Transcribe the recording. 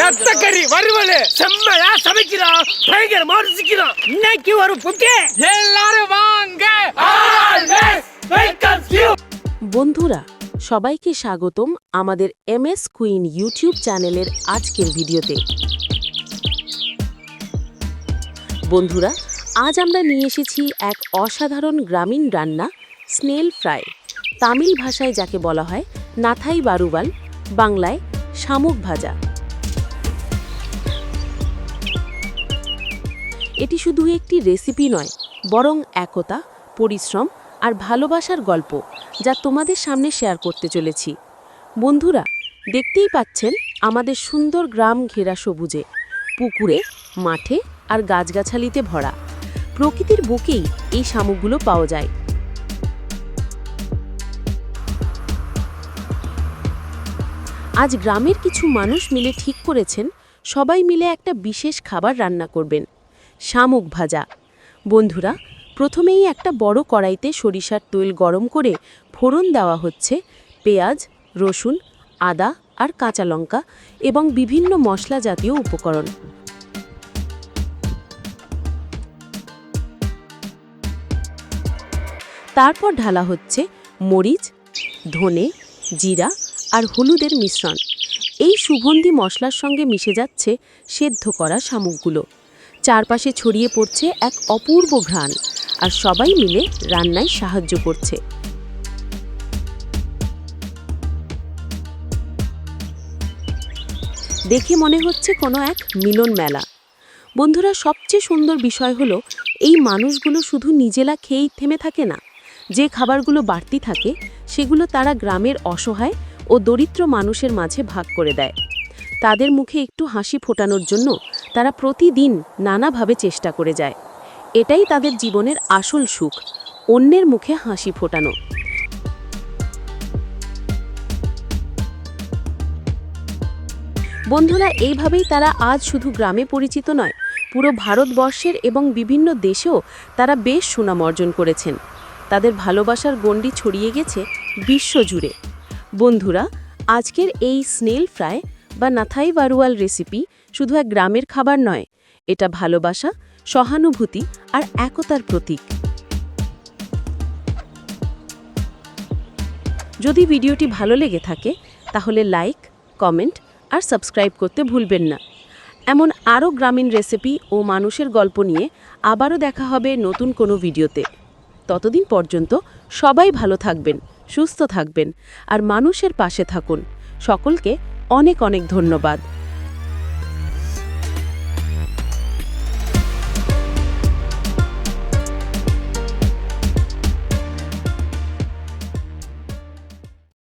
நத்தக்கறி வறுவல் செம்மையா சமைக்கிறான் பயங்கரமா ருசிக்கிறான் இன்னைக்கு ஒரு புட்டு எல்லாரும் வாங்க বন্ধুরা সবাইকে স্বাগতম আমাদের এমএস কুইন ইউটিউব চ্যানেলের আজকের ভিডিওতে বন্ধুরা আজ আমরা নিয়ে এসেছি এক অসাধারণ গ্রামীণ রান্না স্নেল ফ্রাই তামিল ভাষায় যাকে বলা হয় নাথাই বারুবাল বাংলায় শামুক ভাজা এটি শুধু একটি রেসিপি নয়, বরং একতা, পরিশ্রম আর ভালোবাসার গল্প যা তোমাদের সামনে শেয়ার করতে চলেছি। বন্ধুরা, দেখতেই পাচ্ছেন আমাদের সুন্দর গ্রাম ঘেরা সবুজে, পুকুরে, মাঠে আর গাছগাছালিতে ভরা। প্রকৃতির বুকেই এই শামুকগুলো পাওয়া যায়। আজ গ্রামের কিছু মানুষ মিলে ঠিক করেছেন, সবাই মিলে একটা বিশেষ খাবার রান্না করবেন। শামুক ভাজা। বন্ধুরা, প্রথমেই একটা বড় কড়াইতে সরিষার তৈল গরম করে ফোড়ন দেওয়া হচ্ছে পেঁয়াজ, রসুন, আদা আর কাঁচা লঙ্কা এবং বিভিন্ন মশলা জাতীয় উপকরণ। তারপর ঢালা হচ্ছে মরিচ, ধনে, জিরা আর হলুদের মিশ্রণ। এই সুগন্ধি মশলার সঙ্গে মিশে যাচ্ছে সেদ্ধ করা শামুকগুলো। চারপাশে ছড়িয়ে পড়ছে এক অপূর্ব ঘ্রাণ, আর সবাই মিলে রান্নায় সাহায্য করছে। দেখে মনে হচ্ছে কোনো এক মিলন মেলা। বন্ধুরা, সবচেয়ে সুন্দর বিষয় হলো, এই মানুষগুলো শুধু নিজেরা খেয়েই থেমে থাকে না। যে খাবারগুলো বাড়তি থাকে, সেগুলো তারা গ্রামের অসহায় ও দরিদ্র মানুষের মাঝে ভাগ করে দেয়। তাদের মুখে একটু হাসি ফোটানোর জন্য তারা প্রতিদিন নানাভাবে চেষ্টা করে যায়। এটাই তাদের জীবনের আসল সুখ, অন্যের মুখে হাসি ফোটানো। বন্ধুরা, এইভাবেই তারা আজ শুধু গ্রামে পরিচিত নয়, পুরো ভারতবর্ষের এবং বিভিন্ন দেশেও তারা বেশ সুনাম অর্জন করেছেন। তাদের ভালোবাসার গণ্ডি ছড়িয়ে গেছে বিশ্বজুড়ে। বন্ধুরা, আজকের এই স্নেল ফ্রাই বা নাথাই বারুয়াল রেসিপি শুধু এক গ্রামের খাবার নয়, এটা ভালোবাসা, সহানুভূতি আর একতার প্রতীক। যদি ভিডিওটি ভালো লেগে থাকে, তাহলে লাইক, কমেন্ট আর সাবস্ক্রাইব করতে ভুলবেন না। এমন আরও গ্রামীণ রেসিপি ও মানুষের গল্প নিয়ে আবারও দেখা হবে নতুন কোনো ভিডিওতে। ততদিন পর্যন্ত সবাই ভালো থাকবেন, সুস্থ থাকবেন আর মানুষের পাশে থাকুন। সকলকে অনেক অনেক ধন্যবাদ।